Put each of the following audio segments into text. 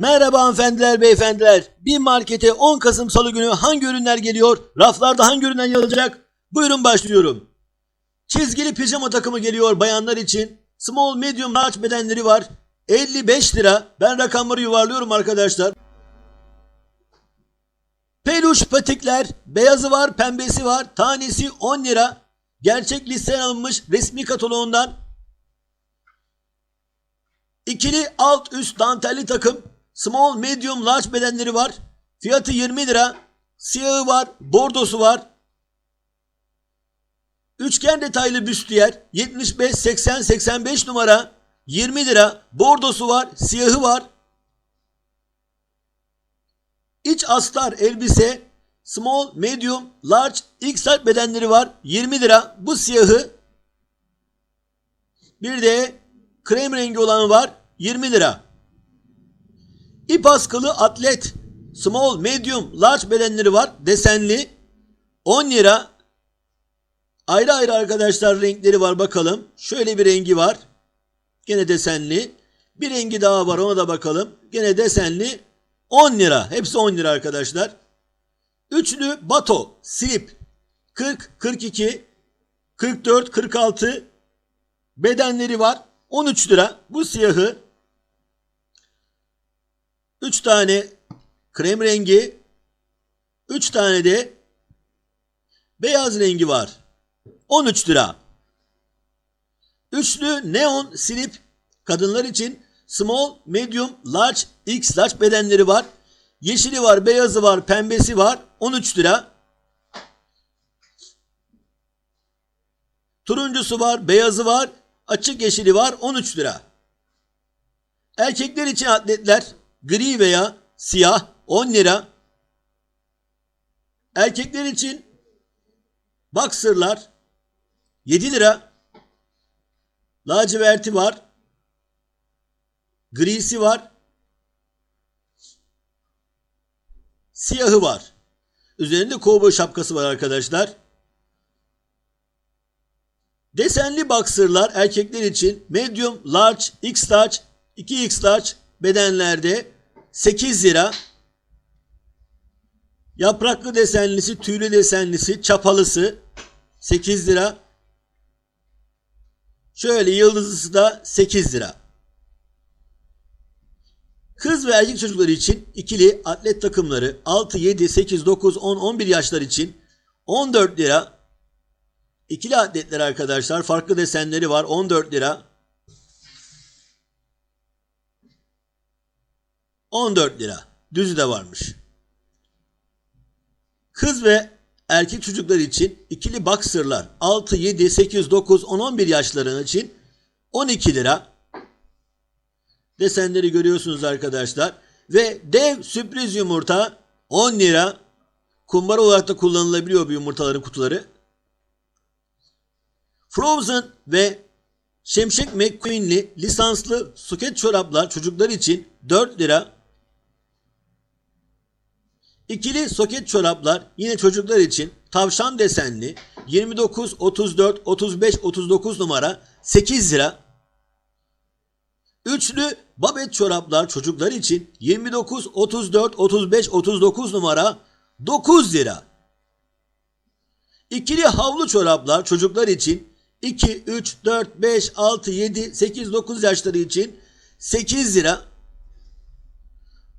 Merhaba hanımefendiler, beyefendiler. Bir markete 10 Kasım Salı günü hangi ürünler geliyor? Raflarda hangi ürünler yer alacak? Buyurun başlıyorum. Çizgili pijama takımı geliyor bayanlar için. Small, medium, large bedenleri var. 55 lira. Ben rakamları yuvarlıyorum arkadaşlar. Peluş patikler. Beyazı var, pembesi var. Tanesi 10 lira. Gerçek listeden alınmış resmi kataloğundan. İkili alt üst dantelli takım. Small, medium, large bedenleri var. Fiyatı 20 lira. Siyahı var, bordosu var. Üçgen detaylı büstiyer 75 80 85 numara 20 lira. Bordosu var, siyahı var. İç astar elbise small, medium, large, XL bedenleri var. 20 lira. Bu siyahı. Bir de krem rengi olanı var. 20 lira. İp askılı atlet small, medium, large bedenleri var. Desenli. 10 lira. Ayrı ayrı arkadaşlar renkleri var bakalım. Şöyle bir rengi var. Gene desenli. Bir rengi daha var ona da bakalım. Gene desenli. 10 lira. Hepsi 10 lira arkadaşlar. Üçlü bato slip 40, 42, 44, 46 bedenleri var. 13 lira. Bu siyahı 3 tane krem rengi 3 tane de beyaz rengi var. 13 lira. Üçlü neon slip kadınlar için small, medium, large, x large bedenleri var. Yeşili var, beyazı var, pembesi var. 13 lira. Turuncusu var, beyazı var, açık yeşili var. 13 lira. Erkekler için atletler gri veya siyah 10 lira. Erkekler için boxerlar 7 lira. Laciverti var. Grisi var. Siyahı var. Üzerinde kovboy şapkası var arkadaşlar. Desenli boxerlar erkekler için medium, large, x large, 2x large bedenlerde 8 lira. Yapraklı desenlisi, tüylü desenlisi, çapalısı 8 lira. Şöyle yıldızlısı da 8 lira. Kız ve erkek çocukları için ikili atlet takımları 6, 7, 8, 9, 10, 11 yaşlar için 14 lira. İkili atletler arkadaşlar farklı desenleri var 14 lira. 14 lira. Düzü de varmış. Kız ve erkek çocuklar için ikili boxerlar 6, 7, 8, 9, 10, 11 yaşların için 12 lira. Desenleri görüyorsunuz arkadaşlar. Ve dev sürpriz yumurta 10 lira. Kumbara olarak da kullanılabiliyor bu yumurtaların kutuları. Frozen ve Şemşek McQueen'li lisanslı suket çoraplar çocuklar için 4 lira. İkili soket çoraplar yine çocuklar için tavşan desenli 29, 34, 35, 39 numara 8 lira. Üçlü babet çoraplar çocuklar için 29, 34, 35, 39 numara 9 lira. İkili havlu çoraplar çocuklar için 2, 3, 4, 5, 6, 7, 8, 9 yaşları için 8 lira.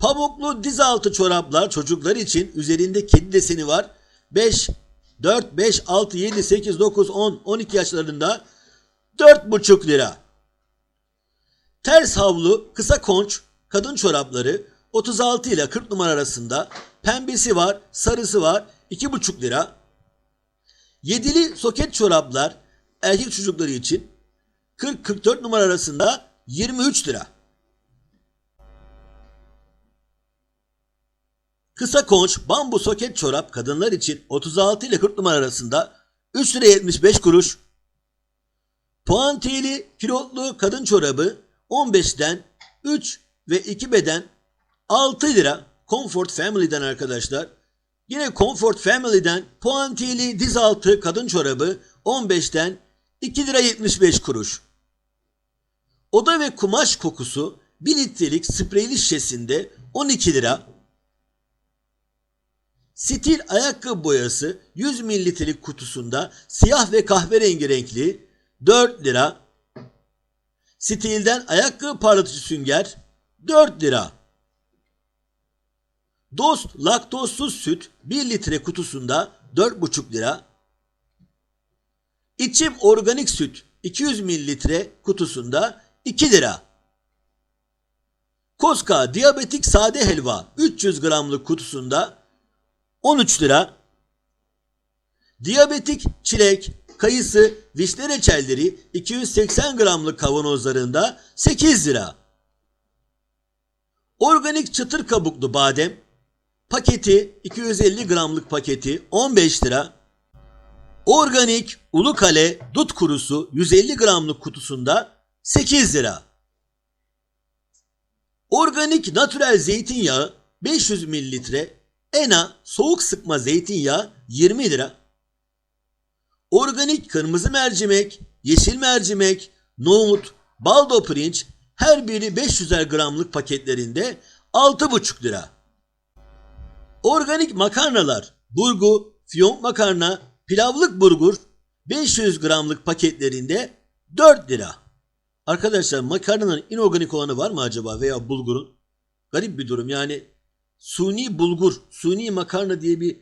Pamuklu diz altı çoraplar çocuklar için üzerinde kedi deseni var. 5, 4, 5, 6, 7, 8, 9, 10, 12 yaşlarında 4,5 lira. Ters havlu, kısa konç, kadın çorapları 36 ile 40 numara arasında. Pembesi var, sarısı var 2,5 lira. Yedili soket çoraplar erkek çocukları için 40-44 numara arasında 23 lira. Kısa konç bambu soket çorap kadınlar için 36 ile 40 numara arasında 3 lira 75 kuruş. Puantiyeli kilotlu kadın çorabı 15'den 3 ve 2 beden 6 lira Comfort Family'den arkadaşlar. Yine Comfort Family'den puantiyeli diz altı kadın çorabı 15'ten 2 lira 75 kuruş. Oda ve kumaş kokusu 1 litrelik spreyli şişesinde 12 lira. Stil ayakkabı boyası 100 mililitrelik kutusunda siyah ve kahverengi renkli 4 lira. Stil'den ayakkabı parlatıcı sünger 4 lira. Dost laktozsuz süt 1 litre kutusunda 4,5 lira. İçim organik süt 200 mililitre kutusunda 2 lira. Koska diyabetik sade helva 300 gramlık kutusunda 13 lira. Diyabetik çilek, kayısı, vişne reçelleri 280 gramlık kavanozlarında 8 lira. Organik çıtır kabuklu badem paketi 250 gramlık paketi 15 lira. Organik ulu kale dut kurusu 150 gramlık kutusunda 8 lira. Organik natürel zeytinyağı 500 mililitre Ena soğuk sıkma zeytinyağı 20 lira. Organik kırmızı mercimek, yeşil mercimek, nohut, baldo pirinç her biri 500'er gramlık paketlerinde 6,5 lira. Organik makarnalar, burgu, fiyonk makarna, pilavlık burgur 500 gramlık paketlerinde 4 lira. Arkadaşlar makarnanın inorganik olanı var mı acaba veya bulgurun? Garip bir durum yani suni bulgur, suni makarna diye bir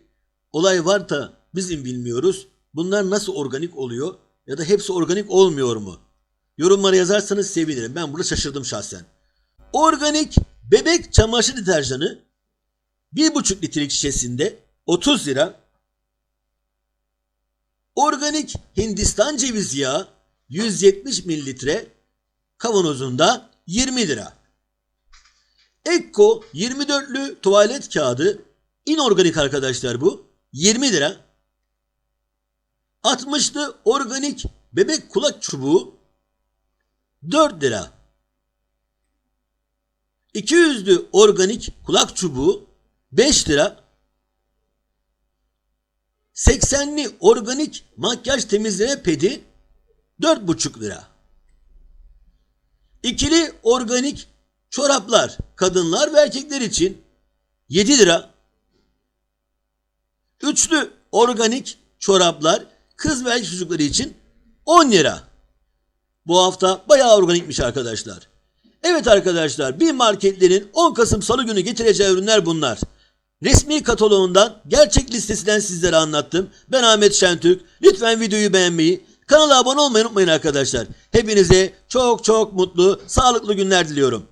olay var da bizim bilmiyoruz. Bunlar nasıl organik oluyor ya da hepsi organik olmuyor mu? Yorumlara yazarsanız sevinirim. Ben burada şaşırdım şahsen. Organik bebek çamaşır deterjanı 1,5 litrelik şişesinde 30 lira. Organik Hindistan cevizi yağı 170 mililitre kavanozunda 20 lira. Ekko 24'lü tuvalet kağıdı inorganik arkadaşlar bu 20 lira. 60'lı organik bebek kulak çubuğu 4 lira. 200'lü organik kulak çubuğu 5 lira. 80'li organik makyaj temizleme pedi 4,5 lira. İkili organik çoraplar kadınlar ve erkekler için 7 lira. Üçlü organik çoraplar kız ve erkek çocukları için 10 lira. Bu hafta bayağı organikmiş arkadaşlar. Evet arkadaşlar bir marketlerin 10 Kasım Salı günü getireceği ürünler bunlar. Resmi kataloğundan gerçek listesinden sizlere anlattım. Ben Ahmet Şentürk. Lütfen videoyu beğenmeyi, kanala abone olmayı unutmayın arkadaşlar. Hepinize çok çok mutlu, sağlıklı günler diliyorum.